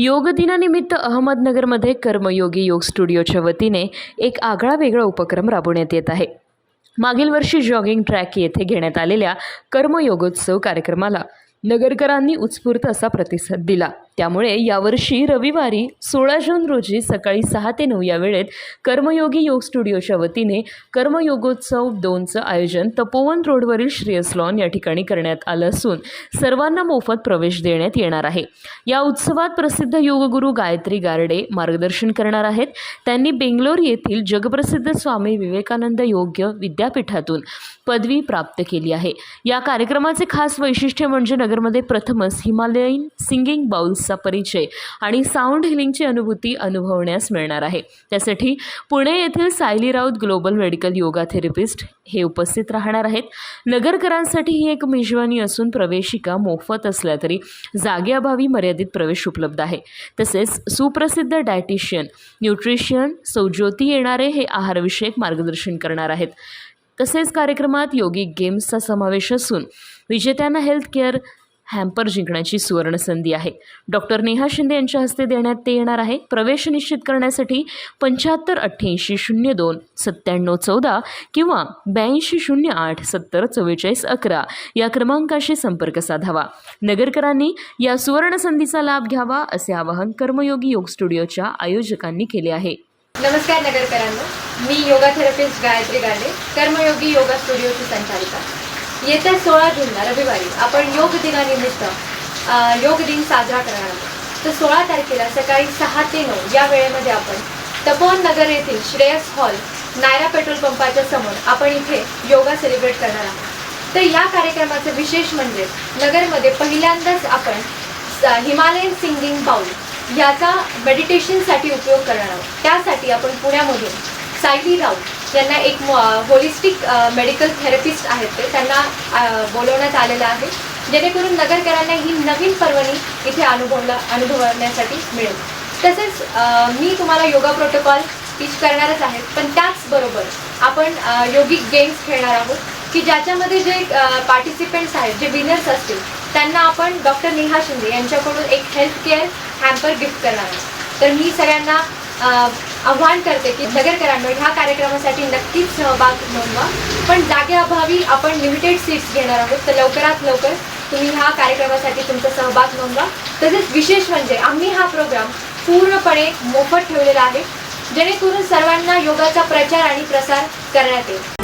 योग दिनानिमित्त अहमदनगरमध्ये कर्मयोगी योग स्टुडिओच्या वतीने एक आगळा वेगळा उपक्रम राबवण्यात येत आहे. मागील वर्षी जॉगिंग ट्रॅक येथे घेण्यात आलेल्या कर्मयोगोत्सव कार्यक्रमाला नगरकरांनी उत्स्फूर्त असा प्रतिसाद दिला. त्यामुळे यावर्षी रविवारी सोळा जून रोजी सकाळी सहा ते नऊ या वेळेत कर्मयोगी योग स्टुडिओच्या वतीने कर्मयोगोत्सव दोनचं आयोजन तपोवन रोडवरील श्रेयस लॉन या ठिकाणी करण्यात आलं असून सर्वांना मोफत प्रवेश देण्यात येणार आहे. या उत्सवात प्रसिद्ध योगगुरू गायत्री गारडे मार्गदर्शन करणार आहेत. त्यांनी बेंगलोर येथील जगप्रसिद्ध स्वामी विवेकानंद योग्य विद्यापीठातून पदवी प्राप्त केली आहे. या कार्यक्रमाचे खास वैशिष्ट्य म्हणजे नगरमध्ये प्रथमच हिमालयीन सिंगिंग बाउल्स बाउल्सचा परिचय आणि साऊंड हिलिंगची अनुभूती अनुभवण्यास मिळणार आहे. त्यासाठी पुणे येथील Sayali Raut global medical yoga therapist हे उपस्थित राहणार आहेत. नगरकरांसाठी ही एक मेजवानी असून प्रवेशिका मोफत असल्या तरी जागेअभावी मर्यादित प्रवेश उपलब्ध आहे. तसेच सुप्रसिद्ध डायटिशियन न्यूट्रिशियन सौज्योती येणारे हे आहारविषयक मार्गदर्शन करणार आहेत. तसेच कार्यक्रमात योगिक गेम्सचा समावेश असून विजेत्यांना हेल्थ केअर हॅम्पर जिंकण्याची सुवर्ण संधी आहे. डॉक्टर नेहा शिंदे यांच्या हस्ते देण्यात ते येणार आहे. प्रवेश निश्चित करण्यासाठी पंच्याहत्तर अठ्ठ्याऐंशी शून्य दोन सत्त्याण्णव चौदा किंवा ब्याऐंशी शून्य आठ सत्तर चव्वेचाळीस अकरा या क्रमांकाशी संपर्क साधावा. नगरकरांनी या सुवर्णसंधीचा लाभ घ्यावा असे आवाहन कर्मयोगी योग स्टुडिओच्या आयोजकांनी केले आहे. नमस्कार नगरकरांनो. मी yoga therapist Gayatri Gade Karmayogi yoga स्टुडिओची संचालिका. येत्या सोळा जूनला रविवारी आपण योग दिनानिमित्त योग दिन साजरा करणार आहोत. तर सोळा तारखेला सकाळी सहा ते नऊ या वेळेमध्ये आपण तपोवन नगर येथील श्रेयस हॉल नायरा पेट्रोल पंपाच्या समोर आपण इथे योगा सेलिब्रेट करणार आहोत. तर या कार्यक्रमाचं विशेष म्हणजे नगरमध्ये पहिल्यांदाच आपण स- हिमालयन सिंगिंग बाउल याचा मेडिटेशनसाठी उपयोग करणार आहोत. त्यासाठी आपण पुण्यामधून सायली राऊत ज्यांना एक होलिस्टिक मेडिकल थेरपिस्ट आहेत ते त्यांना बोलवण्यात आलेलं आहे. जेणेकरून नगरकरांना ही नवीन पर्वणी इथे अनुभवला अनुभवण्यासाठी मिळेल. तसेच मी तुम्हाला योगा प्रोटोकॉल टीच करणारच आहे पण त्याचबरोबर आपण योगिक गेम्स खेळणार आहोत की ज्याच्यामध्ये जे पार्टिसिपेंट्स आहेत जे विनर्स असतील त्यांना आपण डॉक्टर नेहा शिंदे यांच्याकडून एक हेल्थ केअर हॅम्पर गिफ्ट करणार आहोत. तर मी सगळ्यांना आव्हान करते की नगरकरांनो ह्या कार्यक्रमासाठी नक्कीच सहभाग नोंदवा. पण जागेअभावी आपण लिमिटेड सीट्स घेणार आहोत. तर लवकरात लवकर तुम्ही ह्या कार्यक्रमासाठी तुमचा सहभाग नोंदवा. तसेच विशेष म्हणजे आम्ही हा प्रोग्राम पूर्णपणे मोफत ठेवलेला आहे. जेणेकरून सर्वांना योगाचा प्रचार आणि प्रसार करण्यात येईल.